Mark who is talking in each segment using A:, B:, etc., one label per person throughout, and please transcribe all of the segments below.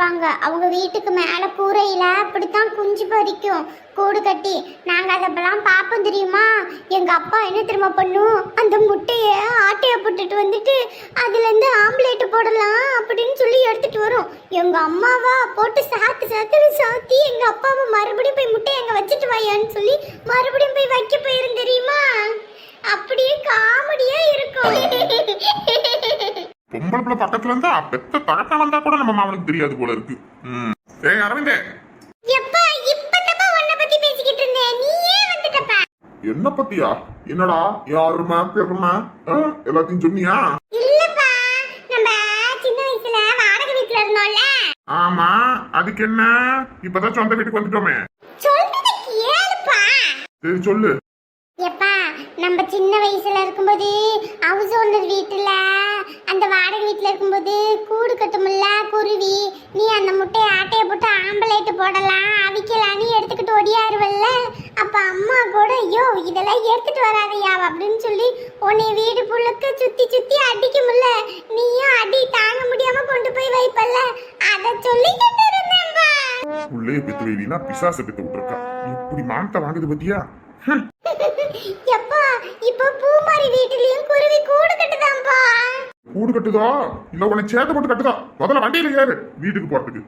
A: இருப்பாங்க. அவங்க வீட்டுக்கு மேலே கூரையில் அப்படித்தான் குஞ்சு பறிக்கும். கூடு கட்டி நாங்கள் அதப்பெல்லாம் பார்ப்போம் தெரியுமா? எங்கள் அப்பா என்ன திரும்ப பண்ணும்? அந்த முட்டையை ஆட்டையை போட்டுட்டு வந்துட்டு அதுலேருந்து ஆம்லேட்டு போடலாம் அப்படின்னு சொல்லி எடுத்துட்டு வரும். எங்கள் அம்மாவா போட்டு சாத்து சாத்து சாத்தி எங்கள் அப்பாவை மறுபடியும் போய் முட்டையை எங்கே வச்சுட்டு வாயான்னு சொல்லி மறுபடியும் போய் வைக்க போயிரும் தெரியுமா? அப்படியே காமெடியாக இருக்கும்.
B: பொம்பளை பிள்ளை பக்கத்துல இருந்தா பெத்த தகப்பன் வந்தா கூட நம்ம மாமனுக்கு தெரியாது போல இருக்கு. ம். ஏய் அரவிந்தே. என்ன பத்தியா? என்னடா யாருமா பெருமை? எல்லாத்தையும் சொன்னியா?
A: இல்லப்பா நம்ம சின்ன வயசுல வாடகை வீட்ல இருந்தோம்ல.
B: ஆமா அதுக்கு என்ன? இப்பதான் சொந்த வீட்டுக்கு வந்துட்டோமே.
A: சொல்றத கேளுப்பா
B: சரி சொல்லு.
A: எப்பா நம்ம சின்ன வயசுல இருக்கும்போது ஹவுஸ் ஓனர் வீட்டில் அந்த வாடகை வீட்டில் இருக்கும்போது கூடு கட்டுமில்ல குருவி. நீ அந்த முட்டையை ஆட்டையை போட்டு ஆம்பளைட்டு போடலாம். அவிக்கலான்னு எடுத்துக்கிட்டு ஒடியாருவல்ல. அப்போ அம்மா கூட ஐயோ இதெல்லாம் எடுத்துட்டு வராதையா அப்படின்னு சொல்லி உன்னை வீடு புழுக்க சுற்றி அடிக்க முடியல நீயும் அடி தாங்க முடியாம கொண்டு போய் வைப்பல்ல. அதை சொல்லிக்கிட்டு இருந்தேன்பா.
B: உள்ளே பெத்து வைனா பிசாசை பெத்து விட்டுருக்கா. இப்படி மானத்தை வாங்குது பத்தியா?
A: எப்பா இப்போ பூமாரி வீட்டுலயும் குருவி கூடு கட்டுதாம்பா
B: கூடு கட்டுதா? இல்ல உன்னை சேத்த போட்டு கட்டுதா? முதல்ல வண்டியில ஏறு வீட்டுக்கு போறதுக்கு.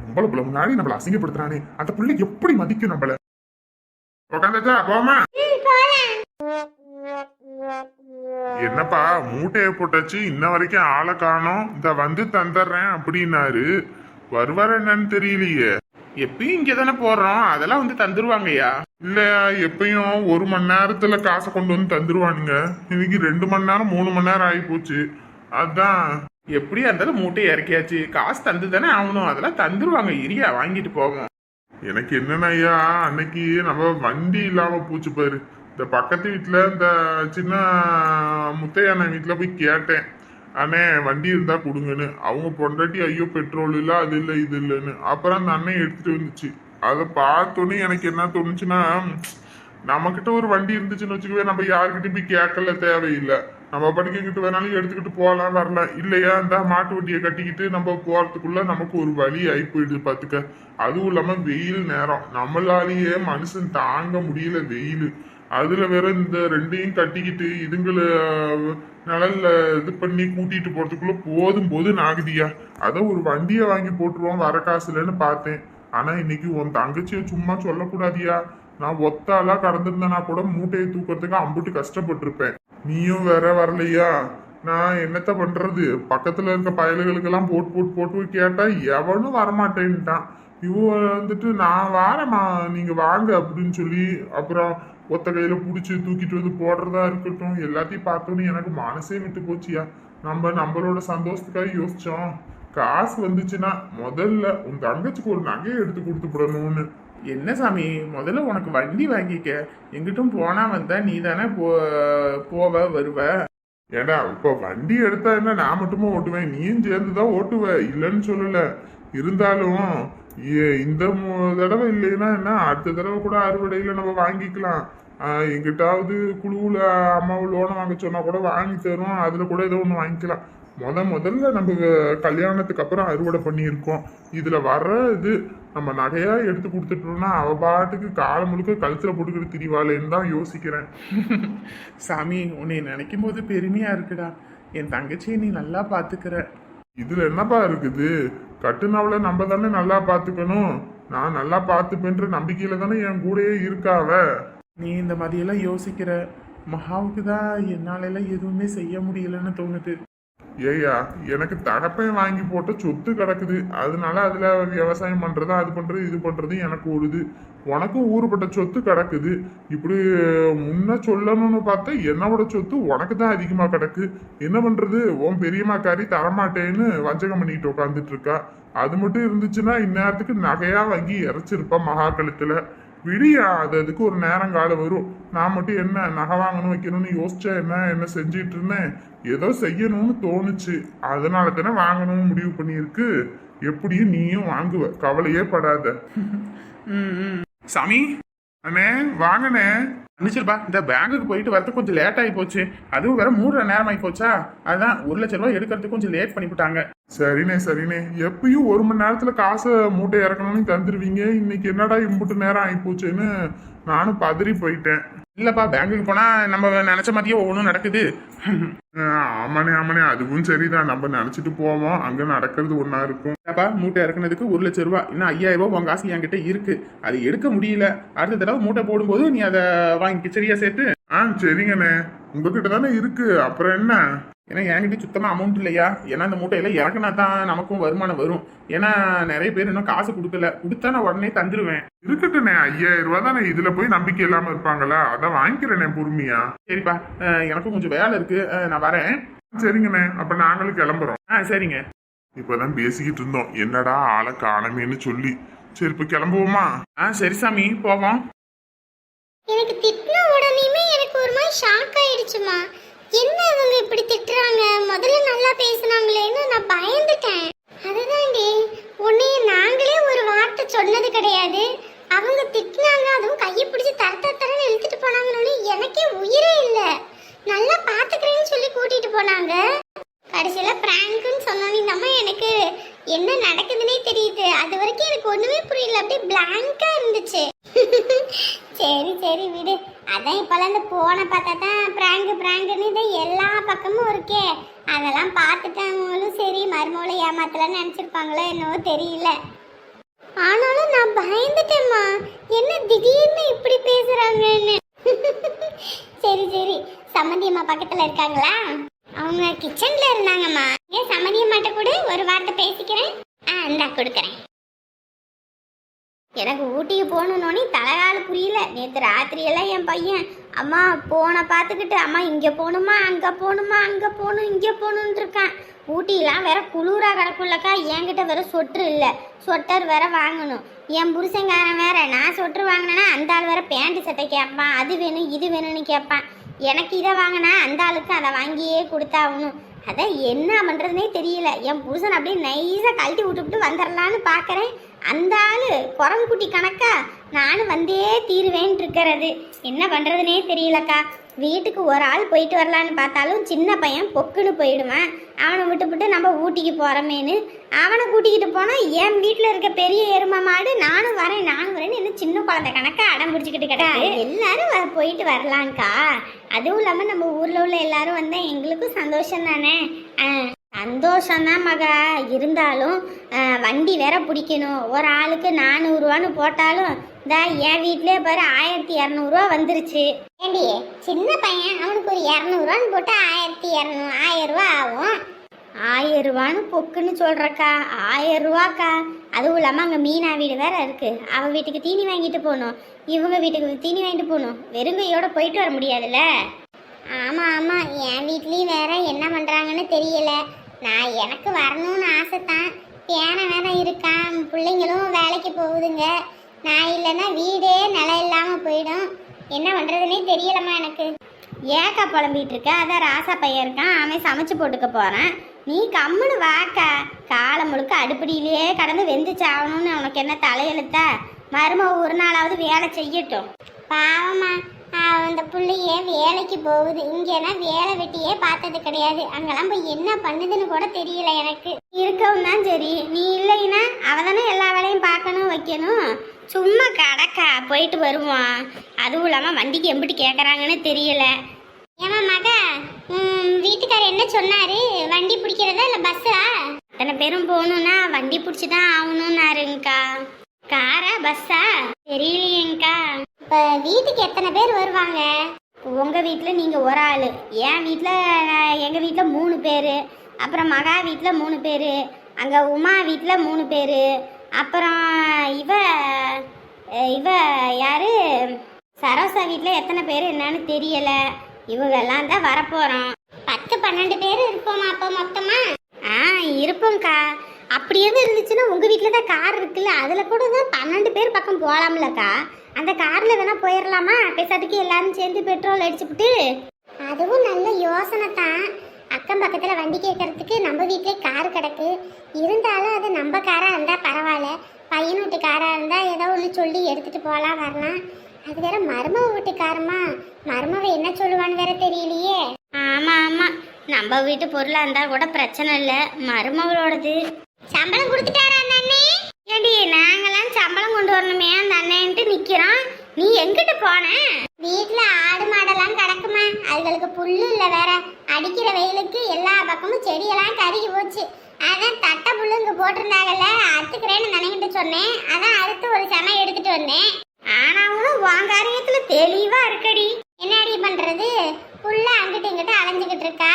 B: பொம்பளை பிள்ளை முன்னாடி நம்மள அசிங்கப்படுத்துறானே. அந்த பிள்ளை எப்படி மதிக்கும் நம்மள? உட்காந்தாச்சா போமா என்னப்பா மூட்டைய போட்டாச்சு இன்ன வரைக்கும் ஆளை காணோம். இந்த வந்து தந்துடுறேன் அப்படின்னாரு. வருவார் என்னன்னு தெரியலையே.
C: எப்பயும் இங்கே தானே போடுறோம் அதெல்லாம் வந்து தந்துருவாங்கய்யா.
B: இல்ல எப்பயும் ஒரு மணி நேரத்துல காசை கொண்டு வந்து தந்துருவானுங்க. இன்னைக்கு ரெண்டு மணி நேரம் மூணு மணி நேரம் ஆகி போச்சு. அதான்.
C: எப்படியா இருந்தாலும் மூட்டையை இறக்கியாச்சு. காசு தந்து தானே ஆகணும். அதெல்லாம் தந்துருவாங்க. இரியா வாங்கிட்டு போவோம்.
B: எனக்கு என்னன்னா ஐயா அன்னைக்கு நம்ம வண்டி இல்லாம போச்சு பாரு. இந்த பக்கத்து வீட்டுல இந்த சின்ன முத்தையான வீட்டுல போய் கேட்டேன். அண்ணே வண்டி இருந்தா கொடுங்கன்னு. அவங்க பொண்டாட்டி ஐயோ பெட்ரோல் இல்ல அது இல்ல இது இல்லைன்னு. அப்புறம் அந்த அண்ணன் எடுத்துட்டு வந்துச்சு. அதை பார்த்தோன்னே எனக்கு என்ன தோணுச்சுன்னா நம்மக்கிட்ட ஒரு வண்டி இருந்துச்சுன்னு வச்சுக்கவே நம்ம யாருக்கிட்டையும் போய் கேட்கல தேவையில்லை. நம்ம படிக்கிட்டு வேணாலும் எடுத்துக்கிட்டு போகலாம் வரலாம். இல்லையா இந்த மாட்டு வண்டியை கட்டிக்கிட்டு நம்ம போறதுக்குள்ள நமக்கு ஒரு வழி ஆகி போயிடுது பார்த்துக்க அதுவும் இல்லாம வெயில் நேரம். நம்மளாலேயே மனுஷன் தாங்க முடியல வெயில். அதுல வேற இந்த ரெண்டையும் கட்டிக்கிட்டு இதுங்களை நிழல்ல இது பண்ணி கூட்டிட்டு போறதுக்குள்ள போதும் போதும் ஆகுதியா அதான் ஒரு வண்டியை வாங்கி போட்டுருவோம் வர காசுலன்னு பார்த்தேன். ஆனா இன்னைக்கு உன் தங்கச்சியை சும்மா சொல்லக்கூடாதியா? நான் ஒத்தாலா கடந்திருந்தேனா கூட மூட்டையை தூக்கிறதுக்கு அம்புட்டு கஷ்டப்பட்டிருப்பேன். நீயும் வேற வரலையா? நான் என்னத்த பண்றது? பக்கத்துல இருக்க பயல்களுக்கெல்லாம் போட்டு போட்டு போட்டு கேட்டா எவனும் வரமாட்டேன்ட்டான். இவன் வந்துட்டு நான் வாரேம்மா நீங்க வாங்க அப்படின்னு சொல்லி அப்புறம் ஒத்த கையில புடிச்சு தூக்கிட்டு வந்து போடுறதா இருக்கட்டும் எல்லாத்தையும் பார்த்தோன்னு எனக்கு மனசே விட்டு போச்சியா. நம்ம நம்மளோட சந்தோஷத்துக்காக யோசிச்சோம். காசு வந்துச்சுன்னா முதல்ல உன் தங்கச்சிக்கு ஒரு நகையை எடுத்து கொடுத்து விடணும்னு.
C: என்ன சாமி முதல்ல உனக்கு வண்டி வாங்கிக்க. எங்கிட்டும் போனா வந்தா நீ தானே போ போவ வருவ.
B: ஏடா இப்போ வண்டி எடுத்தா என்ன நான் மட்டுமா ஓட்டுவேன்? நீயும் சேர்ந்து தான் ஓட்டுவ. இல்லைன்னு சொல்லல. இருந்தாலும் ஏ- இந்த தடவை இல்லைன்னா என்ன? அடுத்த தடவை கூட அறுவடையில் நம்ம வாங்கிக்கலாம். எங்கிட்டாவது குழுவில் அம்மாவை லோனை வாங்க சொன்னா கூட வாங்கி தரும் அதில் கூட ஏதோ ஒன்று வாங்கிக்கலாம். முத முதல்ல நம்ம கல்யாணத்துக்கு அப்புறம் அறுவடை பண்ணியிருக்கோம். இதில் வர்ற இது நம்ம நகையாக எடுத்து கொடுத்துட்டோம்னா அவ பாட்டுக்கு காலம் முழுக்க கழுத்தில் போட்டுக்கிட்டு திரிவாளேன்னு தான் யோசிக்கிறேன்.
C: சாமி உன்னை நினைக்கும் போது பெருமையா இருக்குடா. என் தங்கச்சியை நீ நல்லா பாத்துக்கிற.
B: இதுல என்னப்பா இருக்குது? கட்டுனவளை நம்ம தானே நல்லா பார்த்துக்கணும். நான் நல்லா பார்த்துப்பேன்ற நம்பிக்கையில தானே என் கூடயே இருக்காவ
C: நீ இந்த மாதிரியெல்லாம் யோசிக்கிற. மகாவுக்கு தான் என்னால எல்லாம் எதுவுமே செய்ய முடியலன்னு தோணுது.
B: ஏய்யா எனக்கு தகப்பன் வாங்கி போட்ட சொத்து கிடக்குது. அதனால அதில் விவசாயம் பண்ணுறது அது பண்ணுறது இது பண்ணுறது எனக்கு ஓடுது. உனக்கும் ஊறுபட்ட சொத்து கிடக்குது. இப்படி முன்ன சொல்லணும்னு பார்த்தா என்னோட சொத்து உனக்கு தான் அதிகமாக கிடக்கு. என்ன பண்ணுறது உன் பெரியம்மாக்காரி தரமாட்டேன்னு வஞ்சகம் பண்ணிட்டு உட்காந்துட்டு இருக்கா. அது மட்டும் இருந்துச்சுன்னா இந்நேரத்துக்கு நகையாக வாங்கி இறைச்சிருப்பா மகா விடியா அது அதுக்கு ஒரு நேரம் காலம் வரும். நான் மட்டும் என்ன நகை வாங்கணும் வைக்கணும்னு யோசிச்சா என்ன என்ன செஞ்சிட்டு இருந்தேன்? ஏதோ செய்யணும்னு தோணுச்சு. அதனால தானே வாங்கணும்னு முடிவு பண்ணியிருக்கு. எப்படியும் நீயும் வாங்குவ. கவலையே படாத.
C: சாமி
B: அண்ணே வாங்கண்ணே.
C: மன்னிச்சிருப்பா இந்த பேங்குக்கு போயிட்டு வரதுக்கு கொஞ்சம் லேட் ஆகி போச்சு. அதுவும் வேற மூடுற நேரம் ஆகி போச்சா? அதான் ஒரு லட்ச ரூபாய் எடுக்கிறதுக்கு கொஞ்சம் லேட் பண்ணிவிட்டாங்க.
B: சரிண்ணே சரிண்ணே. எப்பயும் ஒரு மணி நேரத்துல காசை மூட்டை இறக்கணும்னு தந்துருவீங்க. இன்னைக்கு என்னடா இம்புட்டு நேரம் ஆயிப்போச்சுன்னு நானும் பதறி போயிட்டேன்.
C: இல்லப்பா பெங்களூர் போனா நம்ம நினைச்ச மாதிரியே ஒவ்வொன்றும் நடக்குது.
B: ஆமாண்ணே ஆமாண்ணே அதுவும் சரிதான். நம்ம நினைச்சிட்டு போவோம். அங்க நடக்கிறது ஒன்றா இருக்கும்.
C: அப்பா மூட்டை இறக்குனதுக்கு ஒரு லட்ச ரூபாய். இன்னும் ஐயாயிரம் ரூபாய் உன் காசு என்கிட்ட இருக்கு. அது எடுக்க முடியல. அடுத்த தடவை மூட்டை போடும்போது நீ அதை வாங்கி சரியா சேர்த்து.
B: ஆ சரிங்கண்ணே. உங்ககிட்ட தானே இருக்கு. அப்புறம் என்ன?
C: ஏன்னா என்கிட்ட சுத்தமா அமௌண்ட் இல்லையா? ஏன்னா இந்த மூட்டையில இறக்குனா தான் நமக்கும் வருமானம் வரும். ஏன்னா நிறைய பேர் இன்னும் காசு கொடுக்கல. கொடுத்தா நான் உடனே தந்துருவேன்.
B: இருக்கட்டுண்ணே ஐயாயிரம் ரூபாய் தானே இதுல போய் நம்பிக்கை இல்லாம இருப்பாங்களா? அதான் வாங்கிக்கிறேனே பொறுமையா.
C: சரிப்பா. எனக்கும் கொஞ்சம் வேலை இருக்கு. நான் வரேன்.
B: சரிங்கண்ணே. அப்ப நாங்களும் கிளம்புறோம்.
C: ஆ சரிங்க.
B: இப்பதான் பேசிக்கிட்டு இருந்தோம். என்னடா ஆளை காணமேன்னு சொல்லி. சரி இப்ப கிளம்புவோமா?
C: ஆ சரி சாமி. போவோம்.
A: எனக்கு திட்டின உடனேயுமே எனக்கு ஒரு மாதிரி ஷாக் ஆயிடுச்சுமா என்ன இவங்க இப்படி திட்டுறாங்க? முதல்ல நல்லா பேசுனாங்களேன்னு நான் பயந்துட்டேன். அதுதாண்டி உன்னைய நாங்களே ஒரு வார்த்தை சொன்னது கிடையாது. அவங்க திட்டினாங்க அதுவும் கையை பிடிச்சி தர தரன்னு இழுத்துட்டு போனாங்கன்னு எனக்கே உயிரே இல்லை. நல்லா பார்த்துக்கிறேன்னு சொல்லி கூட்டிட்டு போனாங்க. கடைசியில் பிராங்க்குன்னு சொன்னோன்னு இந்த அம்மா எனக்கு என்ன நடக்குதுன்னே தெரியுது. அது வரைக்கும் எனக்கு ஒண்ணுமே புரியல. அப்படியே பிளாங்கா இருந்துச்சு. சரி சரி விடு. அதான் இப்பெல்லாம் இந்த போனை பார்த்தா தான் பிராங்கு பிராங்குன்னு இதை எல்லா பக்கமும் இருக்கே. அதெல்லாம் பார்த்துட்டாங்களும் சரி மருமகளை ஏமாத்தலன்னு நினச்சிருப்பாங்களோ என்னவோ தெரியல. ஆனாலும் நான் பயந்துட்டேம்மா. என்ன திடீர்னு இப்படி பேசுறாங்கன்னு. சரி சரி. சம்மந்தியம்மா அம்மா இருக்காங்களா? அவங்க கிச்சன்ல இருந்தாங்கம்மா. ஏன் சம்மந்தி அம்மாட்ட கூட ஒரு வார்த்தை பேசிக்கிறேன். ஆ இந்தா கொடுக்குறேன். எனக்கு ஊட்டிக்கு போகணுன்னே தலைகால புரியல. நேற்று ராத்திரியெல்லாம் என் பையன் அம்மா போனை பார்த்துக்கிட்டு அம்மா இங்கே போகணுமா அங்கே போகணுமா அங்கே போகணும் இங்கே போகணுன்னு இருக்கான். ஊட்டிலாம் வேற குளிரா கிடக்குள்ளக்கா என்கிட்ட வேற சொட்ரு இல்லை. சொட்டர் வேற வாங்கணும். என் புருஷங்காரன் வேற நான் சொட்ரு வாங்கினேன்னா அந்த ஆள் வேற பேண்ட் சட்டை கேட்பான் அது வேணும் இது வேணும்னு கேட்பான். எனக்கு இதை வாங்கினா அந்த ஆளுக்கு அதை வாங்கியே கொடுத்தாகணும். அதான் என்ன பண்ணுறதுனே தெரியல. என் புருஷன் அப்படியே நைஸாக கழட்டி விட்டுவிட்டு வந்துடலான்னு பார்க்குறேன் அந்த ஆளு குரங்குட்டி கணக்கா? நானும் வந்தே தீருவேன் இருக்கிறது. என்ன பண்ணுறதுனே தெரியலக்கா. வீட்டுக்கு ஒரு ஆள் போயிட்டு வரலான்னு பார்த்தாலும் சின்ன பையன் பொக்குன்னு போயிடுவான். அவனை விட்டுவிட்டு நம்ம ஊட்டிக்கு போகிறோமேனு அவனை கூட்டிக்கிட்டு போனால் என் வீட்டில் இருக்க பெரிய எருமை மாடு நானும் வரேன் நானும் வரேன்னு என்ன சின்ன குழந்தை கணக்காக அடம் பிடிச்சிக்கிட்டு கிடக்கு? எல்லாரும் போயிட்டு வரலான்க்கா அதுவும் இல்லாமல் நம்ம ஊரில் உள்ள எல்லாரும் வந்தால் எங்களுக்கும் சந்தோஷம் தானே? சந்தோஷம்தான் மகா. இருந்தாலும் வண்டி வேற பிடிக்கணும். ஒரு ஆளுக்கு நானூறுரூவான்னு போட்டாலும் இந்த என் வீட்டிலே பாரு ஆயிரத்தி இரநூறுவா வந்துருச்சு. ஏண்டி சின்ன பையன் அவனுக்கு ஒரு இரநூறுவான்னு போட்டு ஆயிரத்தி இரநூ ஆயிரரூவா ஆகும். ஆயிரரூவான்னு பொக்குன்னு சொல்கிறக்கா ஆயிரரூவாக்கா அதுவும் இல்லாமல் அங்கே மீனா வீடு வேற இருக்குது அவள் வீட்டுக்கு தீனி வாங்கிட்டு போகணும். இவங்க வீட்டுக்கு தீனி வாங்கிட்டு போகணும். வெறுங்கையோட போயிட்டு வர முடியாதுல்ல? ஆமாம் ஆமாம் என் வீட்லேயும் வேற என்ன பண்ணுறாங்கன்னு தெரியலை. நான் எனக்கு வரணும்னு ஆசை தான் பேனை வேற இருக்கான் பிள்ளைங்களும் வேலைக்கு போகுதுங்க. நான் இல்லைன்னா வீடே நிலை இல்லாமல் போயிடும். என்ன பண்ணுறதுனே தெரியலம்மா எனக்கு. ஏக்கா புலம்பிகிட்டு இருக்க அதான் ராசா பையன் இருக்கான். அவன் சமைச்சு போட்டுக்க போகிறான் நீ கம்முன்னு வாக்கா. காலம் முழுக்க அடுப்படியிலேயே கடந்து வெந்து சாகணும்னு உனக்கு என்ன தலையெழுத்தா? மரும ஒரு நாளாவது வேலை செய்யட்டும். பாவம்மா. அந்த பிள்ளையே வேலைக்கு போகுது. இங்கேனா வேலை வெட்டியே பார்த்தது கிடையாது. அங்கெல்லாம் போய் என்ன பண்ணுதுன்னு கூட தெரியல எனக்கு. இருக்கவும் தான் சரி. நீ இல்லைன்னா அவள் தானே எல்லா வேலையும் பார்க்கணும் வைக்கணும். சும்மா கடக்கா போயிட்டு வருவான். அதுவும் இல்லாமல் வண்டிக்கு எம்பிட்டு கேட்குறாங்கன்னு தெரியல. ஏமா மக வீட்டுக்காரர் என்ன சொன்னாரு? வண்டி பிடிக்கிறதா இல்லை பஸ்ஸா அத்தனை பேரும் போகணுன்னா வண்டி பிடிச்சி தான் ஆகணும்னாருங்கக்கா காரா பஸ்ஸா? தெரியலையேங்கக்கா இப்போ வீட்டுக்கு எத்தனை பேர் வருவாங்க? உங்கள் வீட்டில் நீங்கள் ஒரு ஆள். என் வீட்டில் எங்கள் வீட்டில் மூணு பேர். அப்புறம் மகா வீட்டில் மூணு பேர். அங்கே உமா வீட்டில் மூணு பேர். அப்புறம் இவ இவ யாரு? சரோசா வீட்டில் எத்தனை பேர் என்னன்னு தெரியல. இவங்கெல்லாம் தான் வரப்போகிறோம் பத்து பன்னெண்டு பேர் இருப்போமா அப்போ மொத்தமா? ஆ இருப்போம்க்கா. அப்படி எதுவும் இருந்துச்சுன்னா உங்கள் வீட்டில் தான் கார் இருக்குல்ல? அதில் கூட தான் பன்னெண்டு பேர் பக்கம் போகலாம்லக்கா அந்த காரில் வேணால் போயிடலாமா பேசாட்டுக்கு எல்லாரும் சேர்ந்து பெட்ரோல் அடிச்சுப்புட்டு. அதுவும் நல்ல யோசனை தான். அக்கம் பக்கத்தில் வண்டி கேட்கறதுக்கு நம்ம வீட்டிலே கார் கிடக்கு. இருந்தாலும் அது நம்ம காராக இருந்தால் பரவாயில்ல. பையன் வீட்டு காராக இருந்தால் ஏதோ ஒன்று சொல்லி எடுத்துகிட்டு போகலாம் வரலாம். அது வேற மருமவ வீட்டு காரமா என்ன சொல்லுவான்னு வேற தெரியலையே. ஆமாம் ஆமாம் நம்ம வீட்டு பொருளாக இருந்தால் கூட பிரச்சனை இல்லை. மருமகளோடது. சம்பளம் கொடுத்துட்டாரா அந்த அண்ணே? ஏடி நாங்கெல்லாம் சம்பளம் கொண்டு வரணுமே அந்த அண்ணன்ட்டு நிக்கிறோம். நீ எங்கிட்ட போன? வீட்டுல ஆடு மாடெல்லாம் கிடக்குமா? அதுகளுக்கு புல்லு இல்ல வேற. அடிக்கிற வெயிலுக்கு எல்லா பக்கமும் செடியெல்லாம் கருகி போச்சு. அதான் தட்டை புல்லு இங்க போட்டிருந்தாங்கல்ல அறுத்துக்கிறேன்னு நினைக்கிட்டு சொன்னேன். அதான் அறுத்து ஒரு செம எடுத்துட்டு வந்தேன். ஆனாவும் உன் காரியத்துல தெளிவா இருக்கடி. என்னடி பண்றது? புல்ல அங்கிட்டு இங்கிட்டு அலைஞ்சுக்கிட்டு இருக்கா.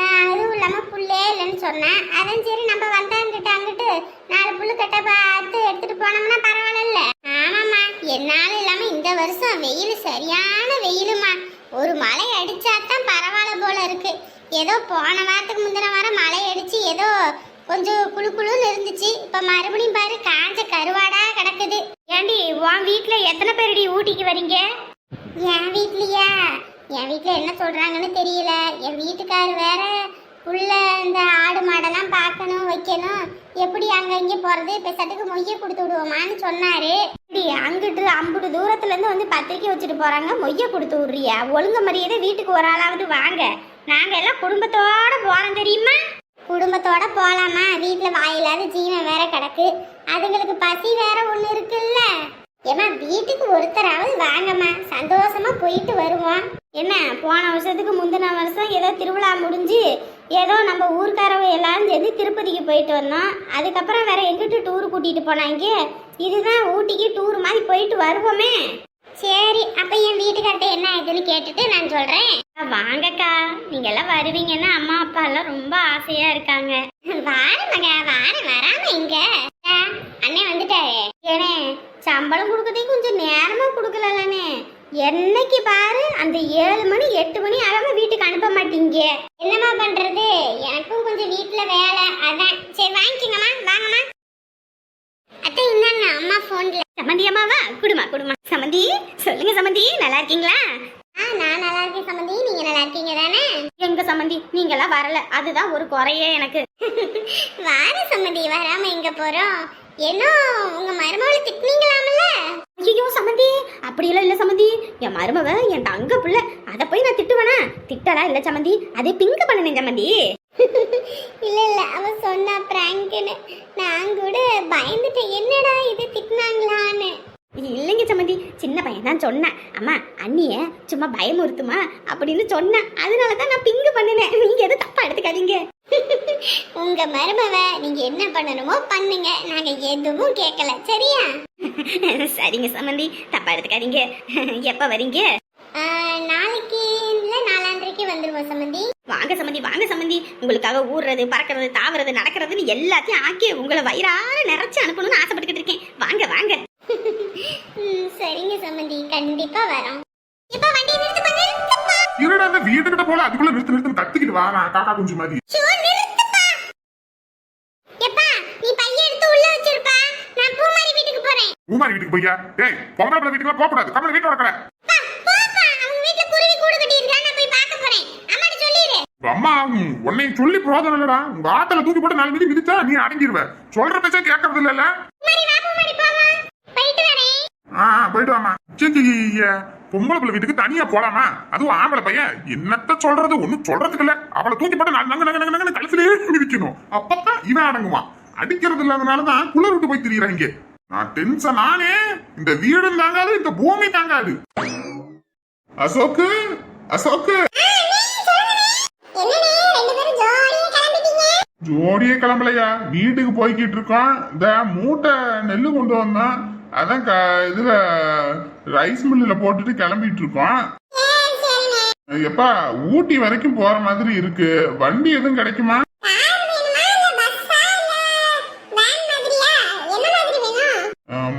A: அதுவும் இல்லாமல் புல்லே இல்லைன்னு சொன்னேன். அதான் சரி நம்ம வந்தாங்கிட்ட அங்கிட்டு நாலு புல்லு கட்ட பார்த்து எடுத்துட்டு போனோம்னா பரவாயில்ல. ஆமாம்மா என்னால் இல்லாமல் இந்த வருஷம் வெயில் சரியான வெயிலுமா ஒரு மழை அடிச்சாதான் பரவாயில்ல போல இருக்கு. ஏதோ போன வாரத்துக்கு முந்தின வாரம் மழை அடித்து ஏதோ கொஞ்சம் குளு குளுன்னு இருந்துச்சு. இப்போ மறுபடியும் பாரு காஞ்ச கருவாடா கிடக்குது. ஏண்டி உன் வீட்டில் எத்தனை பேருடி ஊட்டிக்கு வரீங்க? என் வீட்லையா? என் வீட்டில் என்ன சொல்கிறாங்கன்னு தெரியல. என் வீட்டுக்கார் வேற உள்ள இந்த ஆடு மாடெல்லாம் பார்க்கணும் வைக்கணும். எப்படி அங்கே இங்க போகிறது பெசட்டுக்கு மொய்ய கொடுத்து விடுவோமான்னு சொன்னார். டி, அங்கிட்டு அம்புட்டு தூரத்துலேருந்து வந்து பத்திரிக்கை வச்சுட்டு போகிறாங்க மொய்ய கொடுத்து விடுறியா? ஒழுங்க மரியாதை வீட்டுக்கு ஒரு ஆளாவது வாங்க. நாங்கள் எல்லாம் குடும்பத்தோடு போகிறோம் தெரியுமா? குடும்பத்தோட போகலாமா வீட்டில் வாயில்லாத ஜீவன் வேற கிடக்கு. அதுங்களுக்கு பசி வேற ஒன்று இருக்குல்ல. ஏமா வீட்டுக்கு ஒருத்தராவது வாங்கம்மா. சந்தோஷமா போயிட்டு வருவோம். என்ன போன வருஷத்துக்கு முந்தின வருஷம் ஏதோ திருவிழா முடிஞ்சு ஏதோ நம்ம ஊர்க்காரவ எல்லாரும் சேர்ந்து திருப்பதிக்கு போயிட்டு வந்தோம். அதுக்கப்புறம் வேற எங்கிட்டு டூர் கூட்டிட்டு போனாங்க? இதுதான் ஊட்டிக்கு டூர் மாதிரி போயிட்டு வருவோமே. சரி அப்ப என் வீட்டுக்கார்ட்ட என்ன ஆயிடுன்னு கேட்டுட்டு நான் சொல்றேன். வாங்கக்கா. நீங்க எல்லாம் வருவீங்கன்னா அம்மா அப்பா எல்லாம் ரொம்ப ஆசையா இருக்காங்க. வார மகா வார வராம இங்க ஆ, அண்ணே வந்துட்டாரு ஏனே சம்பளம் கொடுக்கதே கொஞ்சம் நேரமாக கொடுக்கலண்ணே என்னைக்கு பாரு அந்த ஏழு மணி எட்டு மணி ஆகாம வீட்டுக்கு அனுப்ப மாட்டீங்க. என்னம்மா பண்றது? எனக்கும் கொஞ்சம் வீட்டில் வேலை. அதான். சரி வாங்கிக்கோங்கம்மா. வாங்கம்மா. அத்தை இந்தாங்க அம்மா ஃபோனில் சமந்தி அம்மாவா? குடுமா குடுமா. சமந்தி சொல்லுங்க சமந்தி. நல்லா இருக்கீங்களா? ஆ நான் நல்லா இருக்கேன் சமந்தி. நீங்க நல்லா இருக்கீங்க தானே? எங்க சமந்தி? நீங்க எல்லாம் வரல. அதுதான் ஒரு குறையே எனக்கு. வார சமந்தி. வராம எங்க போறோம்? ஏனோ உங்க மருமகளை திட்டினீங்களாம்ல? ஐயோ சமந்தி. அப்படியெல்லாம் இல்ல சமந்தி. என் மருமவ என் தங்க புள்ள அதை போய் நான் திட்டுவேனா? திட்டலா இல்ல சமந்தி? அதே பிங்க் பண்ணனே சமந்தி. இல்ல இல்ல அவ சொன்னா பிராங்க்னு. நான் கூட பயந்துட்டேன். என்னடா இது திட்டினாங்களான்னு. இல்லைங்க சம்மந்தி சின்ன பையன் தான் சொன்னேன். அம்மா அண்ணிய சும்மா பயமுறுத்துமா அப்படின்னு சொன்னேன். அதனால தான் நான் பிங்கு பண்ணினேன். நீங்க எதுவும் தப்பா எடுத்துக்காதீங்க. உங்க மருமவ நீங்க என்ன பண்ணணுமோ பண்ணுங்க. நாங்க எதுவும் கேட்கல சரியா? சரிங்க சம்மந்தி தப்பா எடுத்துக்காதீங்க. எப்ப வரீங்க? நாளைக்கு இல்ல நாலாண்டரைக்கு வந்துருவோம் சம்மந்தி வாங்க சம்மந்தி வாங்க சம்மந்தி உங்களுக்காக ஊறுறது பறக்கிறது தாவறது நடக்கிறதுன்னு எல்லாத்தையும் ஆக்கி உங்களை வயிறார நிறைச்சு அனுப்பணும்னு ஆசைப்பட்டுக்கிட்டு இருக்கேன். வாங்க வாங்க. சரிங்க சம்மந்தி கண்டிப்பா வரோம். இப்ப வண்டி நிறுத்துப்பா நிறுத்துப்பா
B: இருடா அந்த வீட்டுக்கிட்ட போல? அதுக்குள்ள நிறுத்து நிறுத்து கத்திக்கிட்டு வா. நான் காக்கா குஞ்சு மாதிரி
A: ஷோ நிறுத்துப்பா எப்பா நீ பைய எடுத்து உள்ள வச்சிருப்பா நான் பூமாரி வீட்டுக்கு போறேன்
B: பூமாரி வீட்டுக்கு போய்யா? டேய் பொம்பளை பிள்ளை வீட்டுக்குலாம் போக கூடாது கம்மல வீட்டுல கிடக்குற.
A: பா, போப்பா அவங்க வீட்ல குருவி கூடு கட்டி இருக்கா நான் போய் பார்க்க போறேன். அம்மாட்ட சொல்லிடு
B: அம்மா ம், உன்னை சொல்லி பிரோஜனம் இல்லடா. உங்க ஆத்துல தூக்கி போட்டு நாலு மிதி மிதிச்சா நீ அடங்கிடுவ சொல்ற பேச்சா கேட்கறது இல்லல்ல ஆ போயிட்டு வாமா சரி பொம்பளை பிள்ளை வீட்டுக்கு தனியா போலாமா? அதுவும் ஆம்பளை பையன். என்னத்த சொல்றது? ஒண்ணும் சொல்றதுக்கு இல்ல. அவளை தூக்கி போட்டு நாலு நங்க நங்க நங்க நங்க கழுத்திலேயே மிதிக்கணும். அப்பதான் இவன் அடங்குவான். அடிக்கிறது இல்லாதனாலதான் குளிர் விட்டு போய் திரியறாங்க. நான் டென்ஷன் நானே இந்த வீடும் தாங்காது இந்த பூமி தாங்காது. அசோக்கு அசோக்கு. ஜோடியே கிளம்பலையா? வீட்டுக்கு போய்கிட்டு இருக்கோம் இந்த மூட்டை நெல்லு கொண்டு வந்தோம் அதான் இதுல ரைஸ் மில்லுல போட்டுட்டு கிளம்பிட்டு இருக்கோம் எப்பா ஊட்டி வரைக்கும் போற மாதிரி இருக்கு. வண்டி எதுவும் கிடைக்குமா?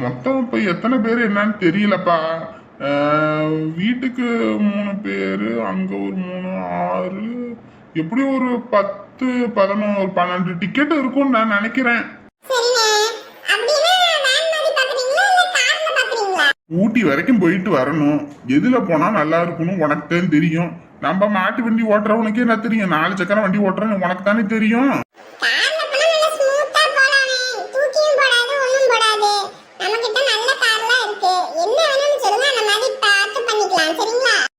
B: மொத்தம் இப்போ எத்தனை பேர் என்னன்னு தெரியலப்பா. வீட்டுக்கு மூணு பேர் அங்கே ஒரு மூணு ஆறு எப்படி ஒரு பத்து பதினோரு பன்னெண்டு டிக்கெட் இருக்கும்னு நான் நினைக்கிறேன். ஊட்டி வரைக்கும் போயிட்டு வரணும். எதுல போனா நல்லா இருக்கணும் உனக்கு தான் தெரியும். நம்ம மாட்டு வண்டி ஓட்டுறவனுக்கு என்ன தெரியும்? நாலு சக்கரம் வண்டி ஓட்டுறவன் உனக்கு தானே தெரியும்
A: கார்ல போனா நல்லா ஸ்மூத்தா போலாமே தூக்கியும் போடாது ஒண்ணும் போடாது நம்ம கிட்ட நல்ல கார்லாம் இருக்கு என்ன வேணும்னு சொல்லுங்க அந்த மாதிரி பார்த்து பண்ணிக்கலாம் சரிங்களா
B: இருந்து ஊட்டி போறதுக்கு எவ்வளவு ஆகும்
A: நான் கிலோமீட்டர் கணக்கு தானா இப்பெல்லாம் வந்து கிலோமீட்டர் ரேஞ்சுக்கு மாறிடுச்சு நான் பக்கத்துல ஃப்ரெண்டு ஒருத்தன் இது மதுரை வரைக்கும் போயிருக்கான் அவன் வரட்டும் அவன்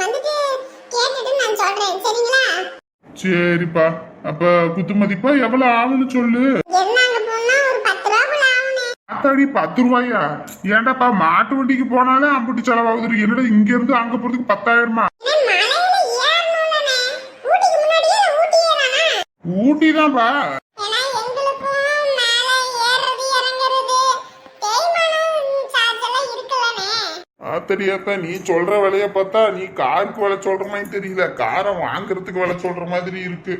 A: வந்துட்டு கேட்டுட்டு நான் சொல்றேன். சரிங்களா?
B: சரிப்பா. அப்ப குத்து மதிப்பா எவ்வளவு ஆகும்னு சொல்லு. அத்தாடி பத்து ரூபாயா? ஏன்டாப்பா மாட்டு வண்டிக்கு போனாலே அம்புட்டு செலவாகுது என்னடா இங்க இருந்து அங்க போறதுக்கு பத்தாயிரமா?
A: எல்லாம் இருக்குல்லண்ணே
B: ஆத்தடியாத்தா நீ சொல்ற விலைய பார்த்தா நீ காருக்கு விலை சொல்ற மாதிரி தெரியல. காரை வாங்குறதுக்கு விலை சொல்ற மாதிரி இருக்கு.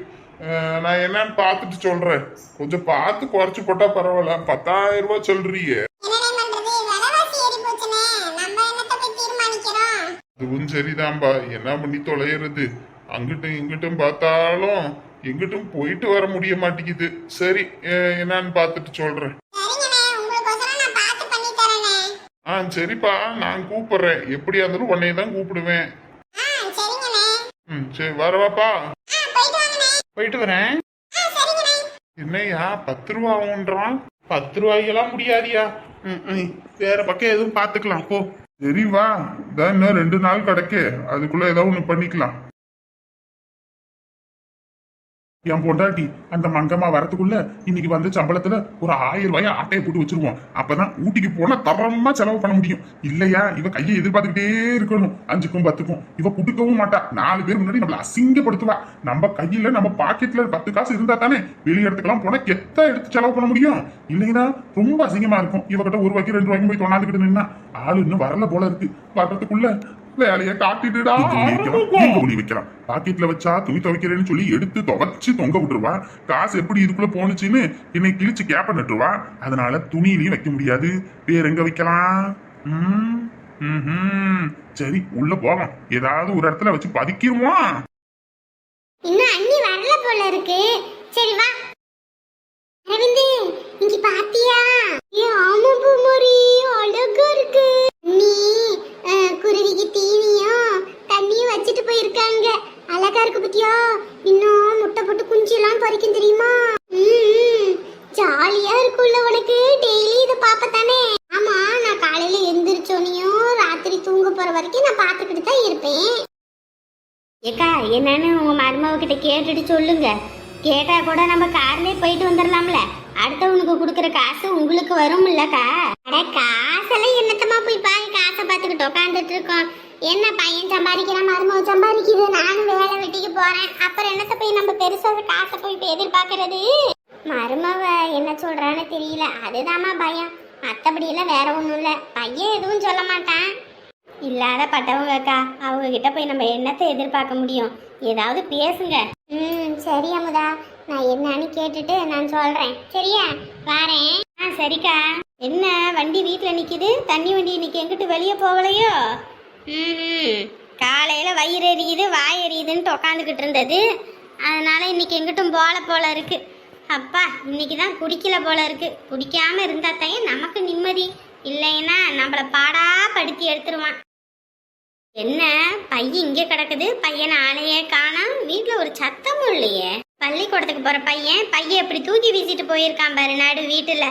B: நான் என்னன்னு பார்த்துட்டு சொல்றேன். கொஞ்சம் பார்த்து குறைச்சு போட்டா பரவாயில்ல. பத்தாயிரம் ரூபாய் சொல்றியே அதுவும் சரிதான்பா. என்ன பண்ணி தொலைகிறது அங்கிட்டும் இங்கிட்டும் பார்த்தாலும் எங்கிட்டும் போயிட்டு வர முடிய மாட்டேங்குது. சரி என்னன்னு பார்த்துட்டு சொல்றேன். ஆ சரிப்பா நான் கூப்பிடுறேன். எப்படியா இருந்தாலும் உன்னைய தான் கூப்பிடுவேன். ம் சரி வரவாப்பா
A: போயிட்டு
C: வரேன்.
B: என்னய்யா பத்து ரூபா ஆகுன்றான்
C: பத்து ரூபாய்க்கெல்லாம் முடியாதியா? ம். வேற பக்கம் எதுவும் பார்த்துக்கலாம் போ.
B: சரி வா. இதான் இன்னும் ரெண்டு நாள் கிடக்கு. அதுக்குள்ள ஏதோ ஒண்ணு பண்ணிக்கலாம்.
C: என் பொண்டாட்டி அந்த மங்கம்மா வரத்துக்குள்ள இன்னைக்கு வந்து சம்பளத்துல ஒரு ஆயிரம் ரூபாய் ஆட்டையை போட்டு வச்சிருவோம். அப்பதான் ஊட்டிக்கு போனா தரமா செலவு பண்ண முடியும். இல்லையா? இவ கையை எதிர்பார்த்துக்கிட்டே இருக்கணும். அஞ்சுக்கும் பத்துக்கும். இவ குடுக்கவும் மாட்டா. நாலு பேர் முன்னாடி நம்மள அசிங்கப்படுத்துவா. நம்ம கையில நம்ம பாக்கெட்ல பத்து காசு இருந்தா தானே வெளியே இடத்துக்கெல்லாம் போனா கெத்தா எடுத்து செலவு பண்ண முடியும்? இல்லைன்னா ரொம்ப அசிங்கமா இருக்கும். இவகிட்ட ஒரு ரூபாய்க்கு ரெண்டு ரூபாய்க்கு போய் தொண்ணாந்துக்கிட்டு நின்னா ஆளு இன்னும் வரல போல இருக்கு. வர்றதுக்குள்ள வேலையை காட்டிட்டுடா ஒளி வைக்கலாம். பாக்கெட்ல வச்சா துணி துவைக்கிறேன்னு சொல்லி எடுத்து துவைச்சு தொங்க விட்டுருவா. காசு எப்படி இதுக்குள்ள போனுச்சுன்னு என்னை கிழிச்சு கேப்ப நட்டுருவா. அதனால துணியிலையும் வைக்க முடியாது. வேற எங்க வைக்கலாம். சரி உள்ள போவோம். ஏதாவது ஒரு இடத்துல வச்சு பதுக்கிருவோம்
A: இன்னும் அண்ணி வரல போல இருக்கு. சரி வா. அரவிந்து இங்க பாத்தியா? ஏ ஆமா பூமாரி அழகா இருக்கு. நீ குருவிக்கு தீனியும் தண்ணியும் வச்சுட்டு போயிருக்காங்க. அழகா இருக்கு பத்தியா? இன்னும் முட்டை போட்டு குஞ்சு எல்லாம் பறிக்கும் தெரியுமா? ஜாலியா இருக்கும்ல உனக்கு. டெய்லி இதை பாப்ப தானே ஆமா நான் காலையில எந்திரிச்சோனையும் ராத்திரி தூங்க போற வரைக்கும் நான் பாத்துக்கிட்டு தான் இருப்பேன். ஏக்கா என்னன்னு உங்க மருமவ கிட்ட கேட்டுட்டு சொல்லுங்க. கேட்டா கூட நம்ம கார்லயே போயிட்டு வந்துடலாம்ல அடுத்தவனுக்கு கொடுக்குற காசு உங்களுக்கு வரும் இல்லக்கா அட காசெல்லாம் என்னத்தமா போய் பாய் காசை பார்த்துக்கிட்டு உட்காந்துட்டு இருக்கோம். என்ன பையன் சம்பாதிக்கிறான் மருமக சம்பாதிக்குது. நானும் வேலை வெட்டிக்கு போறேன். அப்புறம் என்னத்த போய் நம்ம பெருசாக காசை போய் எதிர்பார்க்கறது? மருமவ என்ன சொல்றான்னு தெரியல. அதுதாம்மா பயம். மற்றபடி எல்லாம் வேற ஒன்றும் இல்லை. பையன் எதுவும் சொல்ல மாட்டான். இல்லாத பட்டவங்க அக்கா அவங்க கிட்ட போய் நம்ம என்னத்தை எதிர்பார்க்க முடியும்? ஏதாவது பேசுங்க. ம் சரி அமுதா. நான் என்னன்னு கேட்டுட்டு நான் சொல்கிறேன் சரியா? வாரேன். ஆ சரிக்கா. என்ன வண்டி வீட்டில் நிற்கிது தண்ணி வண்டி இன்னைக்கு எங்கிட்டு வெளியே போகலையோ? ம் காலையில் வயிறு எரியுது வாய் எரியுதுன்ட்டு உக்காந்துக்கிட்டு இருந்தது. அதனால் இன்னைக்கு எங்கிட்டும் போல போல இருக்கு. அப்பா இன்னைக்கு தான் குடிக்கல போல இருக்கு. குடிக்காமல் இருந்தால் தான் நமக்கு நிம்மதி. இல்லைன்னா நம்மள பாடா படுத்தி எடுத்துருவான். என்ன பையன் இங்கே கிடக்குது? பையனை ஆளையே காணாம். வீட்டில் ஒரு சத்தமும் இல்லையே. பள்ளிக்கூடத்துக்கு போற பையன் பையன் இப்படி தூக்கி வீசிட்டு போயிருக்கான் பாரு நடு வீட்டுல.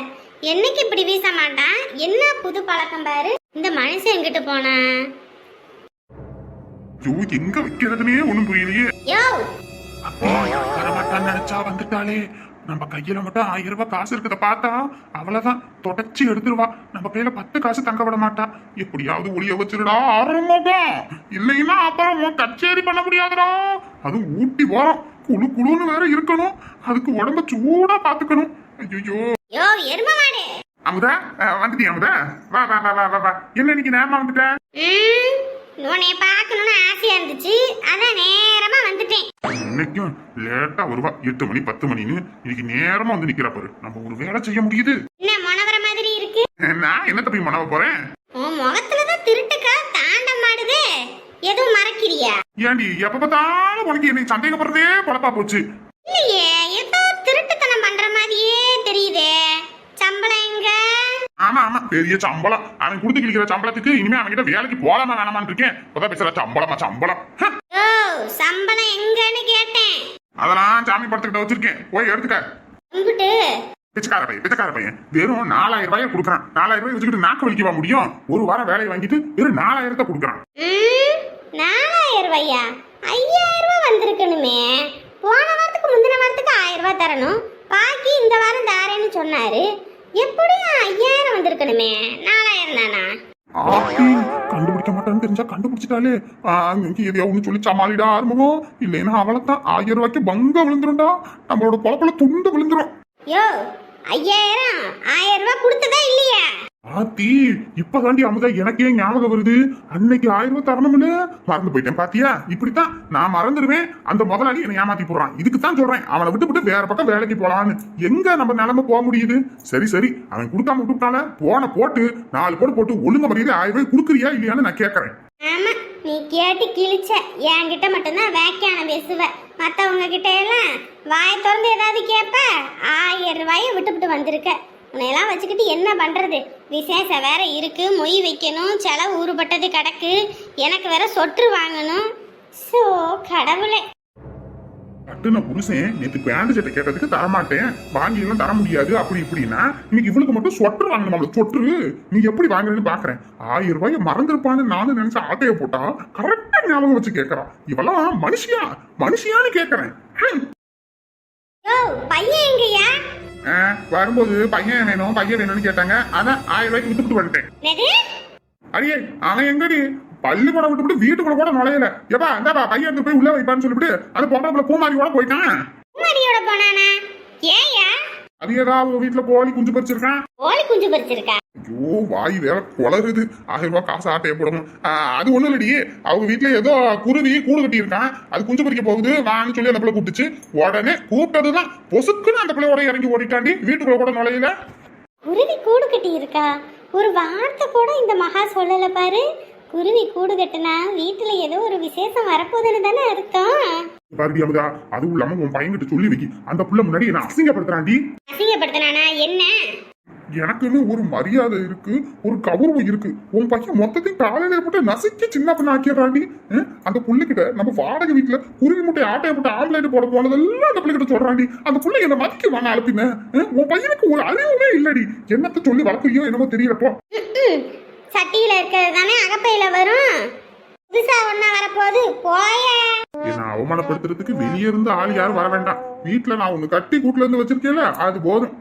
A: என்னைக்கு இப்படி வீச மாட்டான்? என்ன புது பழக்கம் பாரு? இந்த மனுஷன் எங்கிட்டு போனா?
B: ஐயோ எங்க வைக்கிறதுனே ஒண்ணும் புரியலையே.
A: யோ!
C: வரமாட்டான்னு நினைச்சா வந்துட்டாளே. நம்ம கையில மட்டும் ஆயிரம் ரூபாய் காசு இருக்கிறத பார்த்தா அவ்வளவுதான் தொடச்சி எடுத்துருவா. நம்ம கையில பத்து காசு தங்க விட மாட்டா. எப்படியாவது ஒளிய வச்சிருடா ஆரம்பம். இல்லைன்னா அப்புறம் கச்சேரி பண்ண முடியாதுடா. அதுவும் ஊட்டி போறோம். குழு குழுன்னு வேற இருக்கணும். அதுக்கு உடம்ப சூடா பாத்துக்கணும். ஐயோ
A: யோ எரும மாடு.
B: அமுதா வந்துட்டியா அமுதா? வா வா வா வா வா. என்ன இன்னைக்கு நேரமா வந்துட்ட?
D: ம், உன்னைய பார்க்கணும்னு ஆசையா இருந்துச்சு. அதான் நேரமா வந்துட்டேன்.
B: இன்னைக்கும் லேட்டா வருவா. எட்டு மணி பத்து மணின்னு இன்னைக்கு நேரமா வந்து நிக்கிறா பாரு. நம்ம ஒரு வேலை செய்ய முடியுது.
D: என்ன முனவர மாதிரி இருக்கு?
B: நான் என்ன தப்பி மனவ போறேன்?
D: உன் முகத்துலதான் திருட்டுக்கா தாண்ட மாடுதே. எதுவும் மறக்கிறியா?
B: ஏண்டி எப்ப பார்த்தாலும் உனக்கு என்னை சந்தேகப்படுறதே பழப்பா போச்சு.
D: இல்லையே ஏதோ திருட்டுத்தனம் பண்ற மாதிரியே தெரியுதே. சம்பளம் எங்க?
B: ஆமா ஆமா பெரிய சம்பளம். அவன் கொடுத்து கிழிக்கிற சம்பளத்துக்கு இனிமே அவன்கிட்ட வேலைக்கு போலாமா வேணாமான்னு இருக்கேன். இப்பதான் பேசுற சம்பளமா சம்பளம்.
D: ஓ சம்பளம் எங்கன்னு கேட்டேன்.
B: அதெல்லாம் சாமி படத்துக்கிட்ட வச்சிருக்கேன். போய் எடுத்துக்க. பிச்சைக்கார பையன் பிச்சைக்கார பையன். வெறும் நாலாயிரம் ரூபாய் கொடுக்குறான். நாலாயிரம் ரூபாய் வச்சுக்கிட்டு நாக்கு வலிக்கவா முடியும்? ஒரு வாரம் வேலையை வாங்கிட்டு வெறும் நாலாயிரத்தை கொடுக்குறான்.
D: நாலாயிரம் ரூபாயா? ஐயாயிரம் ரூபாய் வந்திருக்கணுமே. போன வாரத்துக்கு முந்தின வாரத்துக்கு ஆயிரம் ரூபாய் தரணும். பாக்கி இந்த வாரம் தாரேன்னு சொன்னாரு. எப்படியும் ஐயாயிரம் வந்திருக்கணுமே. நாலாயிரம் தானா?
B: கண்டுபிடிக்க மாட்டான்னு தெரிஞ்சா கண்டுபிடிச்சிட்டாலே. எதையா ஒண்ணு சொல்லி சமாளிடா ஆரம்பம் இல்லைன்னா அவளைத்தான் ஆயிரம் ரூபாய்க்கு பங்க விழுந்துரும்டா. நம்மளோட பொழப்புல துண்டு விழுந்துரும்.
D: யோ ஐயாயிரம் ஆயிரம் ரூபாய் கொடுத்ததா இல்லையா?
B: ஆத்தி இப்பதாண்டி அமுதா எனக்கே ஞாபகம் வருது. அன்னைக்கு ஆயிரம் ரூபாய் தரணும்னு. மறந்து போயிட்டேன் பாத்தியா? இப்படித்தான் நான் மறந்துடுவேன். அந்த முதலாளி என்னை ஏமாத்தி போடுறான். இதுக்கு தான் சொல்றேன். அவனை விட்டு விட்டு வேற பக்கம் வேலைக்கு போலான்னு. எங்க நம்ம நிலைமை போக முடியுது? சரி சரி. அவன் கொடுக்காம விட்டுட்டால போன போட்டு நாலு போட்டு போட்டு ஒழுங்க மரியாதை ஆயிரம் ரூபாய் கொடுக்குறியா இல்லையான்னு நான் கேட்கறேன்
D: ஆமா. நீ கேட்டு கிழிச்ச. என்கிட்ட மட்டும்தான் வேக்கியான பேசுவ. மத்தவங்க கிட்ட எல்லாம் வாய திறந்து ஏதாவது கேட்ப ஆயிரம் ரூபாயை விட்டுவிட்டு வந்திருக்க. உன்னையெல்லாம் வச்சுக்கிட்டு என்ன பண்றது? விசேஷம் வேற இருக்கு மொய் வைக்கணும் செலவு ஊறுபட்டது கிடக்கு. எனக்கு வேற சொற்று வாங்கணும். ஸோ கடவுளே.
B: கட்டுன புருஷன் நேத்து பேண்ட் சட்டை கேட்டதுக்கு தரமாட்டேன் வாங்கி எல்லாம் தர முடியாது அப்படி இப்படின்னா இன்னைக்கு இவளுக்கு மட்டும் சொட்டர் வாங்கணும்? சொட்டரு நீ எப்படி வாங்குறேன்னு பாக்குறேன். ஆயிரம் ரூபாய் மறந்துருப்பான்னு நானும் நினைச்ச ஆட்டைய போட்டா கரெக்டா ஞாபகம் வச்சு கேட்கறான் இவெல்லாம் மனுஷியா? மனுஷியான்னு ஆ, வரும்போது பையன் வேணும் பையன் வேணும்னு கேட்டாங்க. அதான் ஆயிரம் ரூபாய்க்கு வித்துட்டு வந்துட்டேன்.
D: நெது
B: அடியே அவன் எங்கடி? பள்ளிக்கூடம் விட்டுவிட்டு வீட்டுக்குள்ள கூட நுழையல. எப்பா இந்தாப்பா பையன் எடுத்து போய் உள்ள வைப்பான்னு சொல்லிவிட்டு அது பொம்பளை பூமாரி கூட போயிட்டான்.
D: குமாரியோட போனானா? ஏயா
B: அது ஏதாவது வீட்டுல கோழி குஞ்சு பறிச்சிருக்கான்
D: கோழி குஞ்சு பறிச்சிருக்கா?
B: ஐயோ வாய் வேற குளறுது. ஆயிரம் ரூபாய் காசு ஆட்டைய போடணும். அது ஒண்ணும் இல்லடி. அவங்க வீட்டுல ஏதோ குருவி கூடு கட்டி இருக்கான் அது குஞ்சு பறிக்க போகுது. வான்னு சொல்லி அந்த பிள்ளை கூப்பிட்டுச்சு. உடனே கூப்பிட்டதுதான் பொசுக்குன்னு அந்த பிள்ளையோட இறங்கி ஓடிட்டாண்டி. வீட்டுக்குள்ள கூட நுழையல.
D: குருவி கூடு கட்டி இருக்கா ஒரு வார்த்தை கூட இந்த மகா சொல்லல பாரு. குருவி கூடு கட்டுனா வீட்டுல ஏதோ ஒரு விசேஷம் வரப்போகுதுன்னு தானே அர்த்தம்.
B: பாரதி அமுதா அதுவும் இல்லாம உன் பையன்கிட்ட சொல்லி வைக்கி. அந்த புள்ள முன்னாடி என்ன அசிங்கப்படுத்துறாண்டி
D: அசிங்கப்படுத்தினானா? என்ன?
B: எனக்குன்னு ஒரு மரியாதை இருக்கு ஒரு கௌரவம் இருக்கு. உன் பையன் மொத்தத்தையும் காலையில போட்டு நசுக்கி சின்ன பண்ண ஆக்கிடுறாண்டி அந்த புள்ளைகிட்ட நம்ம வாடகை வீட்டுல குருவி முட்டை ஆட்டையை போட்டு ஆம்லேட் போட போனதெல்லாம் அந்த பிள்ளைகிட்ட சொல்றாண்டி அந்த புள்ளை என்ன மதிக்க வேணா அழுப்பின உன் பையனுக்கு ஒரு அறிவுமே இல்லடி. என்னத்த சொல்லி வளர்க்குறியோ என்னமோ தெரியலப்போ.
D: சட்டியில இருக்கிறது தானே? அகப்பையில வரும். புதுசா ஒண்ணா வரப்போகுது. போய.
B: என்ன அவமானப்படுத்துறதுக்கு வெளியே இருந்து ஆள் யாரும் வர வேண்டாம். வீட்டுல நான் ஒண்ணு கட்டி கூட்டுல இருந்து வச்சிருக்கேன்ல அது போதும்.